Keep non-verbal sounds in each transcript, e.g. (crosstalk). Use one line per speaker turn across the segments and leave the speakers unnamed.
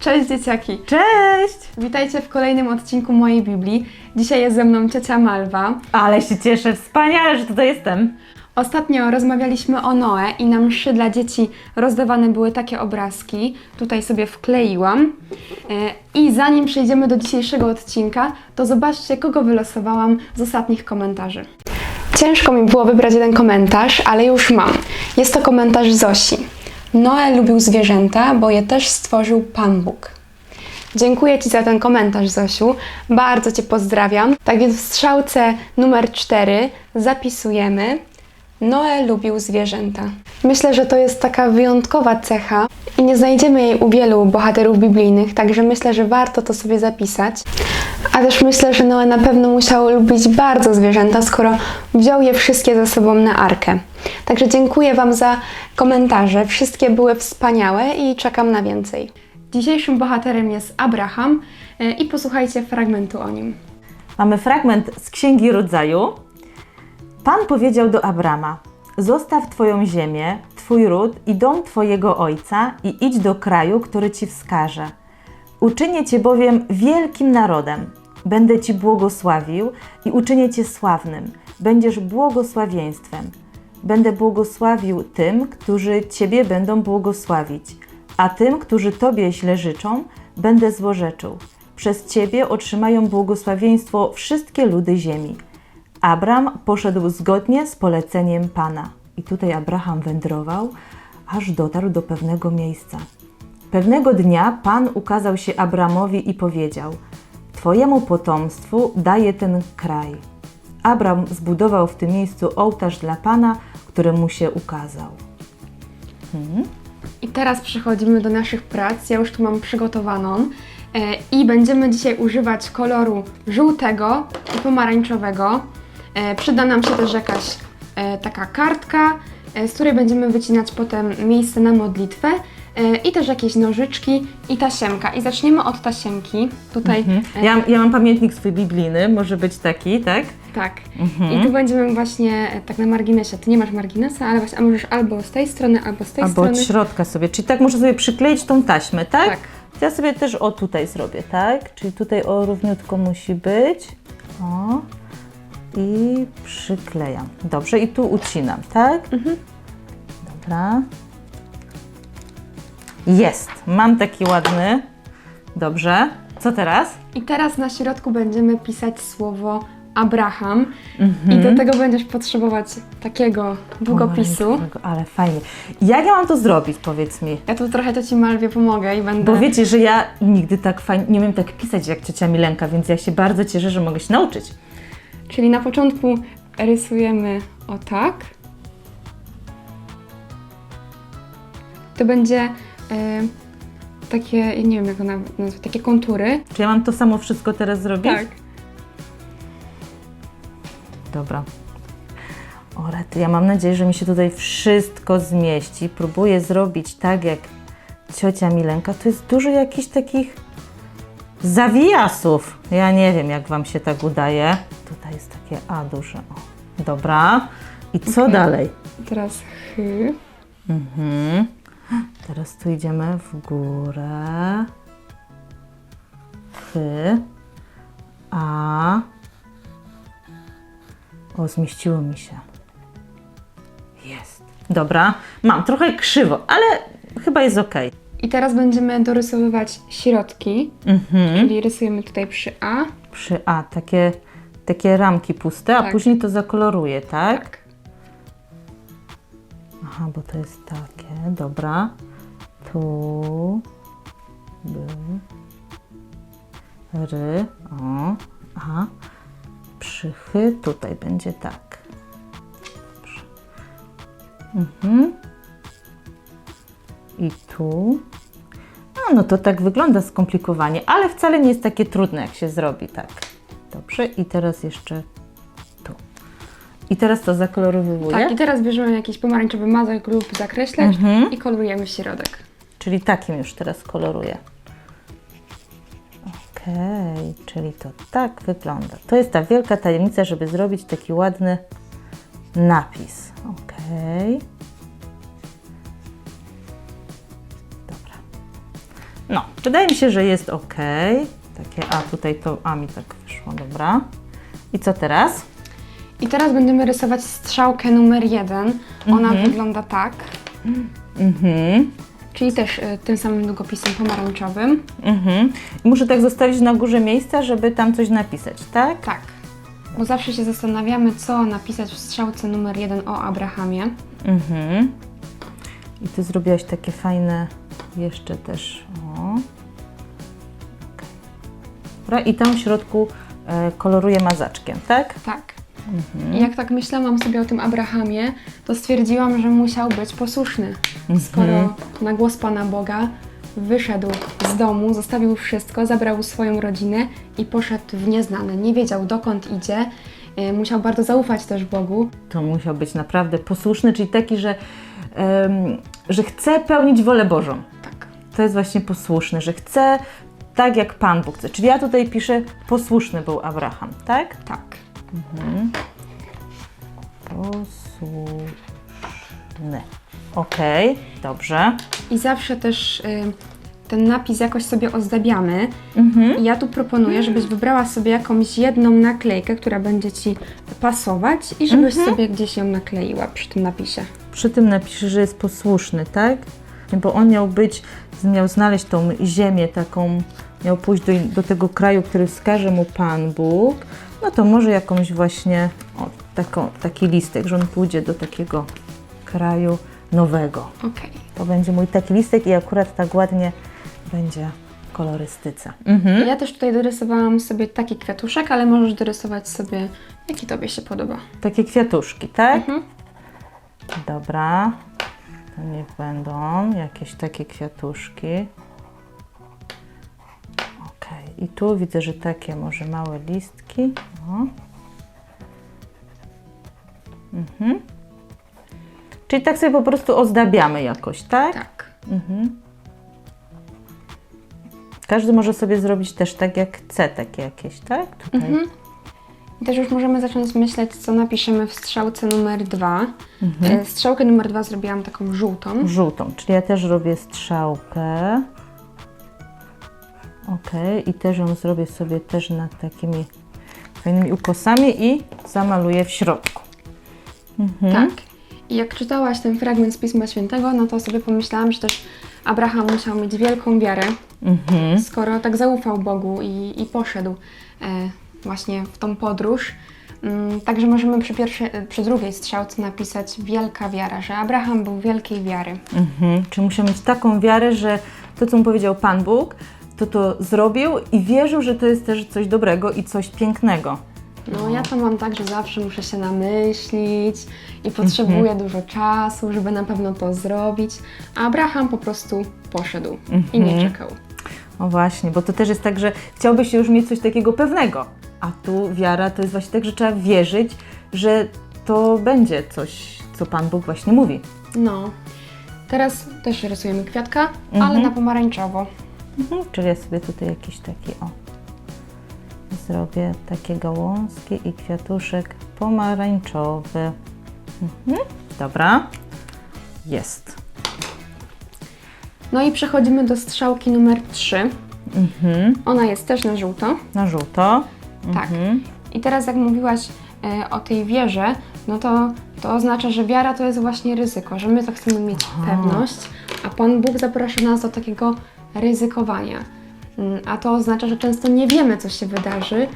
Cześć dzieciaki!
Cześć!
Witajcie w kolejnym odcinku mojej Biblii. Dzisiaj jest ze mną ciocia Malwa.
Ale się cieszę, wspaniale, że tutaj jestem.
Ostatnio rozmawialiśmy o Noe i na mszy dla dzieci rozdawane były takie obrazki. Tutaj sobie wkleiłam. E, I zanim przejdziemy do dzisiejszego odcinka, to zobaczcie, kogo wylosowałam z ostatnich komentarzy. Ciężko mi było wybrać jeden komentarz, ale już mam. Jest to komentarz Zosi. Noe lubił zwierzęta, bo je też stworzył Pan Bóg. Dziękuję Ci za ten komentarz, Zosiu. Bardzo Cię pozdrawiam. Tak więc w strzałce numer 4 zapisujemy Noe lubił zwierzęta. Myślę, że to jest taka wyjątkowa cecha i nie znajdziemy jej u wielu bohaterów biblijnych, także myślę, że warto to sobie zapisać. A też myślę, że Noe na pewno musiał lubić bardzo zwierzęta, skoro wziął je wszystkie ze sobą na arkę. Także dziękuję Wam za komentarze. Wszystkie były wspaniałe i czekam na więcej. Dzisiejszym bohaterem jest Abraham e, i posłuchajcie fragmentu o nim.
Mamy fragment z Księgi Rodzaju. Pan powiedział do Abrama: Zostaw Twoją ziemię, Twój ród i dom Twojego ojca i idź do kraju, który Ci wskaże. Uczynię Cię bowiem wielkim narodem. Będę Ci błogosławił i uczynię Cię sławnym. Będziesz błogosławieństwem. Będę błogosławił tym, którzy Ciebie będą błogosławić, a tym, którzy Tobie źle życzą, będę złorzeczył. Przez Ciebie otrzymają błogosławieństwo wszystkie ludy ziemi. Abram poszedł zgodnie z poleceniem Pana. I tutaj Abraham wędrował, aż dotarł do pewnego miejsca. Pewnego dnia Pan ukazał się Abramowi i powiedział: Twojemu potomstwu daję ten kraj. Abram zbudował w tym miejscu ołtarz dla Pana, który mu się ukazał.
I teraz przechodzimy do naszych prac. Ja już tu mam przygotowaną e, i będziemy dzisiaj używać koloru żółtego i pomarańczowego. E, przyda nam się też jakaś e, taka kartka, e, z której będziemy wycinać potem miejsce na modlitwę i też jakieś nożyczki i tasiemka. I zaczniemy od tasiemki. Tutaj e,
Ja, ja mam pamiętnik swój biblijny, może być taki, tak?
tak. I tu będziemy właśnie tak na marginesie. Ty nie masz marginesa, ale właśnie a możesz albo z tej strony, albo z tej
Albo
strony.
od środka sobie. Czyli tak muszę sobie przykleić tą taśmę, tak?
Tak.
Ja sobie też o tutaj zrobię, tak? Czyli tutaj o równiutko musi być. O. I przyklejam. Dobrze, i tu ucinam, tak? Dobra. Jest. Mam taki ładny. Dobrze. Co teraz?
I teraz na środku będziemy pisać słowo Abraham
Mhm.
i do tego będziesz potrzebować takiego długopisu.
Pomarańczowego, Ale fajnie. Jak ja mam to zrobić, powiedz mi?
Ja tu trochę to Ci Malwie pomogę i będę...
Bo wiecie, że ja nigdy tak fajnie, nie umiem tak pisać jak ciocia Milenka, więc ja się bardzo cieszę, że mogę się nauczyć.
Czyli na początku rysujemy o tak. To będzie e, takie, ja nie wiem jak to nazwać, takie kontury.
Czy ja mam to samo wszystko teraz zrobić?
Tak.
Dobra. O, rety, ja mam nadzieję, że mi się tutaj wszystko zmieści. Próbuję zrobić tak jak ciocia Milenka. To jest dużo jakichś takich zawijasów. Ja nie wiem, jak Wam się tak udaje. Tutaj jest takie A duże. O. Dobra. I co
Okej.
dalej?
Teraz chy.
Mhm. Teraz tu idziemy w górę. Chy. A. O, zmieściło mi się. Jest. Dobra. Mam trochę krzywo, ale chyba jest ok.
I teraz będziemy dorysowywać środki,
Mhm.
czyli rysujemy tutaj przy A.
Przy A takie, takie ramki puste, a
Tak.
później to zakoloruję, tak?
Tak.
Aha, bo to jest takie. Dobra. Tu. By. Ry. O. Aha. Przychy. Tutaj będzie tak. Mhm. I tu. A, no to tak wygląda skomplikowanie, ale wcale nie jest takie trudne, jak się zrobi tak. Dobrze. I teraz jeszcze tu. I teraz to zakolorowuję.
Tak, i teraz bierzemy jakiś pomarańczowy mazek lub zakreślacz
Mhm.
i kolorujemy środek.
Czyli takim już teraz koloruję. Okej, czyli to tak wygląda. To jest ta wielka tajemnica, żeby zrobić taki ładny napis. Okej. Dobra. No, wydaje mi się, że jest ok. Takie, a tutaj to, a mi tak wyszło, dobra. I co teraz?
I teraz będziemy rysować strzałkę numer jeden. Ona
Mhm.
wygląda tak,
Mhm.
czyli też y, tym samym długopisem pomarańczowym.
Mhm. I muszę tak zostawić na górze miejsca, żeby tam coś napisać, tak?
Tak. Bo zawsze się zastanawiamy, co napisać w strzałce numer jeden o Abrahamie.
Mhm. I ty zrobiłaś takie fajne jeszcze też. O. Dobra, i tam w środku e, koloruję mazaczkiem, tak?
Tak.
Mhm.
I jak tak myślałam sobie o tym Abrahamie, to stwierdziłam, że musiał być posłuszny. Skoro
Mhm.
na głos Pana Boga wyszedł z domu, zostawił wszystko, zabrał swoją rodzinę i poszedł w nieznane. Nie wiedział dokąd idzie. y, Musiał bardzo zaufać też Bogu.
To musiał być naprawdę posłuszny, czyli taki, że, em, że chce pełnić wolę Bożą. To jest właśnie posłuszny, że chce tak jak Pan Bóg chce. Czyli ja tutaj piszę posłuszny był Abraham, tak?
Tak.
Posłuszny. Okej, dobrze.
I zawsze też y, ten napis jakoś sobie ozdabiamy.
Mhm.
I ja tu proponuję, żebyś wybrała sobie jakąś jedną naklejkę, która będzie Ci pasować i żebyś sobie gdzieś ją nakleiła przy tym napisie.
Przy tym napiszę, że jest posłuszny, tak? Bo on miał być, miał znaleźć tą ziemię taką, miał pójść do, do tego kraju, który wskaże mu Pan Bóg. No to może jakąś właśnie, o, taką, taki listek, że on pójdzie do takiego kraju nowego.
Okej.
To będzie mój taki listek i akurat tak ładnie będzie w kolorystyce. Mhm.
Ja też tutaj dorysowałam sobie taki kwiatuszek, ale możesz dorysować sobie, jaki Tobie się podoba.
Takie kwiatuszki, tak?
Mhm.
Dobra. Niech będą jakieś takie kwiatuszki. Okej. I tu widzę, że takie może małe listki. O. Mhm. Czyli tak sobie po prostu ozdabiamy jakoś, tak?
Tak.
Mhm. Każdy może sobie zrobić też tak jak chce, takie jakieś, tak? Tutaj.
Mhm. I też już możemy zacząć myśleć, co napiszemy w strzałce numer dwa. E, Strzałkę numer dwa zrobiłam taką żółtą.
żółtą, czyli ja też robię strzałkę. Ok, i też ją zrobię sobie też nad takimi fajnymi ukosami i zamaluję w środku. Mhm.
Tak. I jak czytałaś ten fragment z Pisma Świętego, no to sobie pomyślałam, że też Abraham musiał mieć wielką wiarę,
Mhm.
skoro tak zaufał Bogu i, i poszedł e, właśnie w tą podróż. Mm, Także możemy przy, pierwszej, e, przy drugiej strzałce napisać wielka wiara, że Abraham był wielkiej wiary.
Mhm. Czy muszę mieć taką wiarę, że to, co mu powiedział Pan Bóg, to to zrobił i wierzył, że to jest też coś dobrego i coś pięknego.
No ja to mam tak, że zawsze muszę się namyślić i potrzebuję dużo czasu, żeby na pewno to zrobić. A Abraham po prostu poszedł i nie czekał.
O właśnie, bo to też jest tak, że chciałbyś już mieć coś takiego pewnego, a tu wiara to jest właśnie tak, że trzeba wierzyć, że to będzie coś, co Pan Bóg właśnie mówi.
No. Teraz też rysujemy kwiatka, ale na pomarańczowo.
Mhm. Czyli ja sobie tutaj jakiś taki, o, zrobię takie gałązki i kwiatuszek pomarańczowy. Mhm. Dobra, jest.
No i przechodzimy do strzałki numer 3.
Mhm.
Ona jest też na żółto.
Na żółto.
Tak.
Mhm.
I teraz jak mówiłaś e, o tej wierze, no to to oznacza, że wiara to jest właśnie ryzyko, że my to chcemy mieć pewność, a Pan Bóg zaprasza nas do takiego ryzykowania. Mm, A to oznacza, że często nie wiemy, co się wydarzy,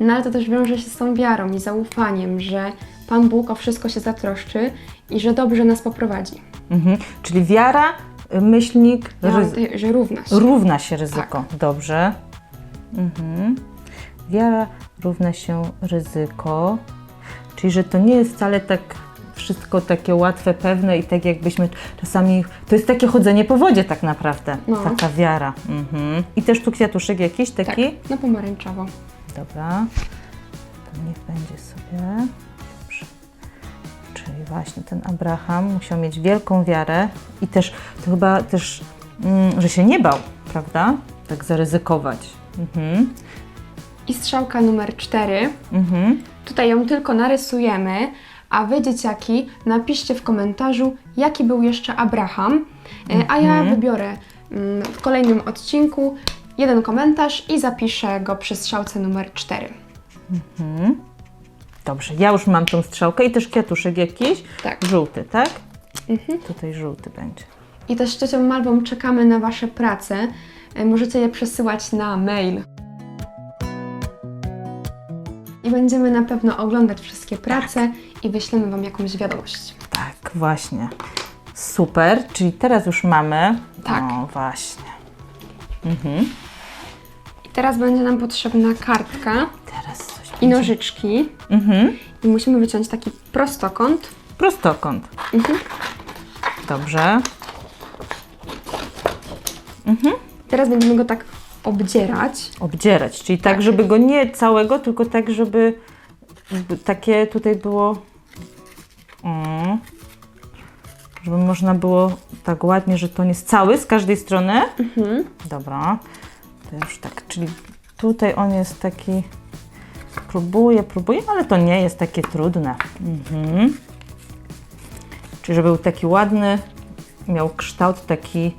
no ale to też wiąże się z tą wiarą i zaufaniem, że Pan Bóg o wszystko się zatroszczy i że dobrze nas poprowadzi.
Mhm. Czyli wiara, y, myślnik,
Ja mam tutaj, że równa się.
Równa się ryzyko. Dobrze. Mhm. Wiara równa się ryzyko. Czyli, że to nie jest wcale tak wszystko takie łatwe, pewne i tak jakbyśmy czasami... To jest takie chodzenie po wodzie tak naprawdę.
No.
Taka wiara. Mhm. I też tu kwiatuszek jakiś
tak,
taki?
na pomarańczowo.
Dobra. To niech będzie sobie. Dobrze. Czyli właśnie ten Abraham musiał mieć wielką wiarę i też to chyba też, mm, że się nie bał, prawda? Tak zaryzykować. Mhm.
I strzałka numer 4.
Mhm.
Tutaj ją tylko narysujemy, a wy dzieciaki napiszcie w komentarzu, jaki był jeszcze Abraham, e, a ja wybiorę mm, w kolejnym odcinku jeden komentarz i zapiszę go przy strzałce numer 4.
Dobrze, ja już mam tą strzałkę i też kwiatuszek jakiś.
Tak.
Żółty, tak?
Mhm.
Tutaj żółty będzie.
I też z ciocią Malwą czekamy na Wasze prace. E, Możecie je przesyłać na mail. I będziemy na pewno oglądać wszystkie prace i wyślemy Wam jakąś wiadomość.
Tak, właśnie. Super, czyli teraz już mamy.
Tak.
O, właśnie. Mhm.
I teraz będzie nam potrzebna kartka
Teraz coś
i
będzie.
nożyczki.
Mhm.
I musimy wyciąć taki prostokąt.
Prostokąt.
Mhm.
Dobrze.
Teraz będziemy go tak obdzierać.
Obdzierać, czyli tak,
Tak.
żeby go nie całego, tylko tak, żeby takie tutaj było. Mm, żeby można było tak ładnie, że to nie jest cały z każdej strony.
Mhm.
Dobra, to już tak, czyli tutaj on jest taki, próbuję, próbuję, ale to nie jest takie trudne. Mhm. Czyli żeby był taki ładny, miał kształt taki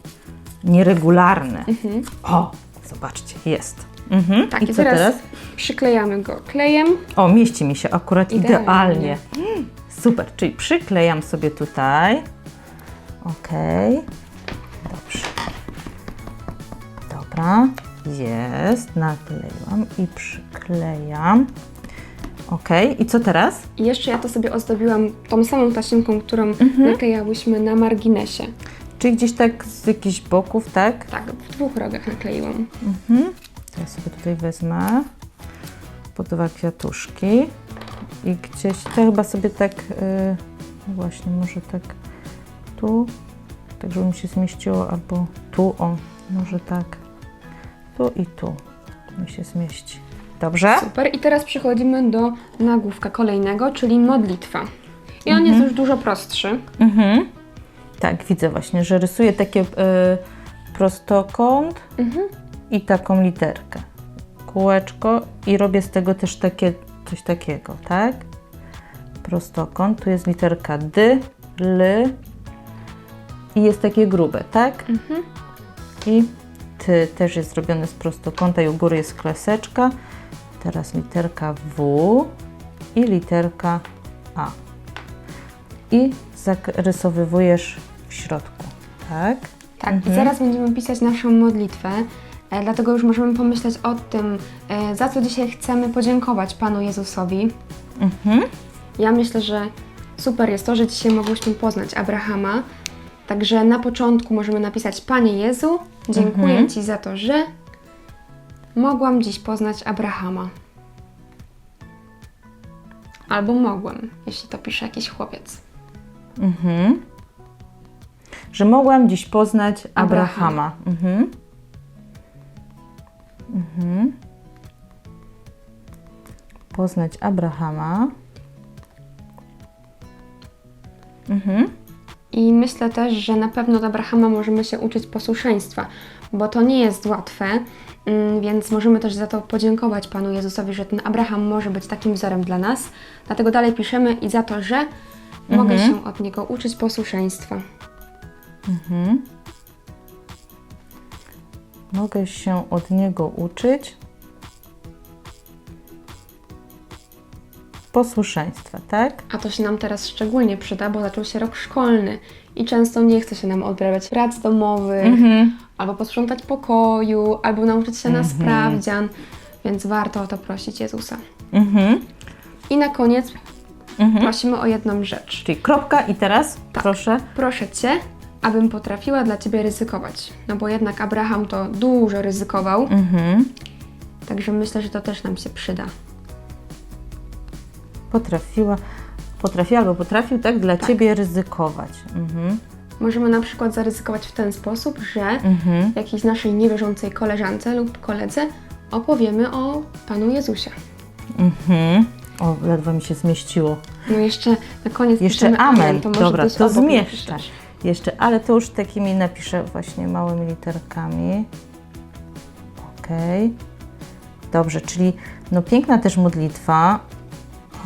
nieregularny.
Mhm.
O, zobaczcie, jest. Mhm.
Tak,
I co
teraz,
teraz?
przyklejamy go klejem.
O, mieści mi się akurat idealnie.
Idealnie.
Mm, Super, czyli przyklejam sobie tutaj. Okej. Dobrze. Dobra, jest. Nakleiłam i przyklejam. Okej, i co teraz?
I jeszcze ja to sobie ozdobiłam tą samą taśmką, którą
Mhm.
naklejałyśmy na marginesie.
Czyli gdzieś tak z jakichś boków, tak?
Tak, w dwóch rogach nakleiłam.
Mhm. To ja sobie tutaj wezmę po dwa kwiatuszki i gdzieś, to chyba sobie tak, yy, właśnie może tak tu, tak żeby mi się zmieściło, albo tu, o, może tak, tu i tu mi się zmieści. Dobrze?
Super. I teraz przechodzimy do nagłówka kolejnego, czyli modlitwa. I on jest już dużo prostszy.
Mhm. Tak, widzę właśnie, że rysuję takie y, prostokąt
Mhm.
i taką literkę. Kółeczko i robię z tego też takie, coś takiego, tak? Prostokąt, tu jest literka D, L i jest takie grube, tak?
Mhm.
I T też jest zrobione z prostokąta i u góry jest kreseczka. Teraz literka W i literka A. I zarysowywujesz w środku, tak?
Tak,
Mhm.
i zaraz będziemy pisać naszą modlitwę. E, dlatego już możemy pomyśleć o tym, e, za co dzisiaj chcemy podziękować Panu Jezusowi.
Mhm.
Ja myślę, że super jest to, że dzisiaj mogłyśmy poznać Abrahama. Także na początku możemy napisać: Panie Jezu, dziękuję
Mhm.
Ci za to, że mogłam dziś poznać Abrahama. Albo mogłem, jeśli to pisze jakiś chłopiec.
Mhm. Że mogłam dziś poznać
Abrahama.
Mhm. Mhm. Poznać Abrahama. Mhm.
I myślę też, że na pewno od Abrahama możemy się uczyć posłuszeństwa, bo to nie jest łatwe, mm, więc możemy też za to podziękować Panu Jezusowi, że ten Abraham może być takim wzorem dla nas. Dlatego dalej piszemy i za to, że mogę
Mhm.
się od niego uczyć posłuszeństwa.
Mhm. Mogę się od niego uczyć posłuszeństwa, tak?
A to się nam teraz szczególnie przyda, bo zaczął się rok szkolny i często nie chce się nam odrabiać prac domowych,
Mhm.
albo posprzątać pokoju, albo nauczyć się na
Mhm.
sprawdzian, więc warto o to prosić Jezusa.
Mhm.
I na koniec
Mhm.
prosimy o jedną rzecz.
Czyli kropka i teraz
Tak.
proszę.
Proszę Cię, abym potrafiła dla Ciebie ryzykować. No bo jednak Abraham to dużo ryzykował,
Mhm.
także myślę, że to też nam się przyda.
Potrafiła, potrafiła albo potrafił tak dla
Tak.
Ciebie ryzykować. Mhm.
Możemy na przykład zaryzykować w ten sposób, że
Mhm.
jakiejś naszej niewierzącej koleżance lub koledze opowiemy o Panu Jezusie.
Mhm. O, ledwo mi się zmieściło.
No jeszcze na koniec
Jeszcze
piszemy
amen.
to może
Dobra, to
obok
zmieszczę. Jeszcze, ale to już takimi napiszę właśnie małymi literkami. Okej. Dobrze, czyli no piękna też modlitwa.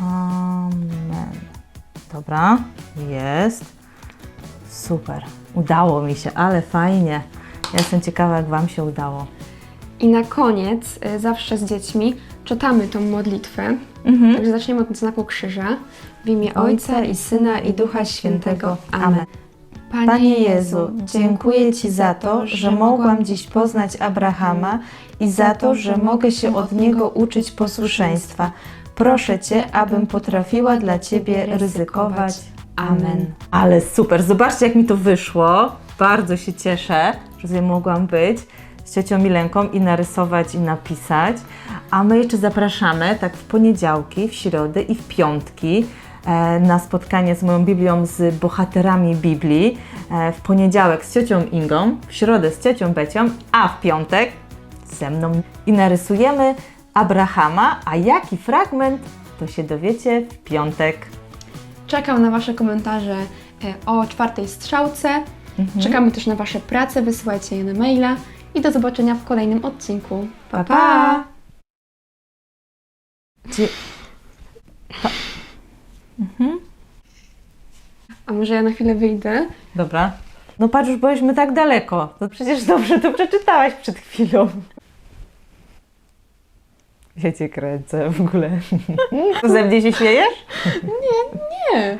Amen. Dobra, jest. Super. Udało mi się, ale fajnie. Ja jestem ciekawa, jak Wam się udało.
I na koniec, y, zawsze z dziećmi, czytamy tą modlitwę.
Mhm.
Także zaczniemy od znaku krzyża. W imię Ojca i Syna i Ducha Świętego. Amen.
Panie Jezu, dziękuję Ci za to, że mogłam dziś poznać Abrahama i za to, że mogę się od niego uczyć posłuszeństwa. Proszę Cię, abym potrafiła dla Ciebie ryzykować. Amen. Ale super, zobaczcie jak mi to wyszło. Bardzo się cieszę, że tutaj mogłam być z ciocią Milenką i narysować i napisać. A my jeszcze zapraszamy tak w poniedziałki, w środy i w piątki na spotkanie z moją Biblią z bohaterami Biblii. E, w poniedziałek z ciocią Ingą, w środę z ciocią Becią, a w piątek ze mną. I narysujemy Abrahama, a jaki fragment to się dowiecie w piątek.
Czekam na Wasze komentarze y, o czwartej strzałce. Czekamy też na Wasze prace, wysyłajcie je na maila i do zobaczenia w kolejnym odcinku. Pa, pa!
Dzie-
A może ja na chwilę wyjdę?
Dobra. No patrz, już byliśmy tak daleko. To przecież dobrze to przeczytałaś przed chwilą. Ja cię kręcę w ogóle. (laughs) Ze mnie się śmiejesz?
Nie.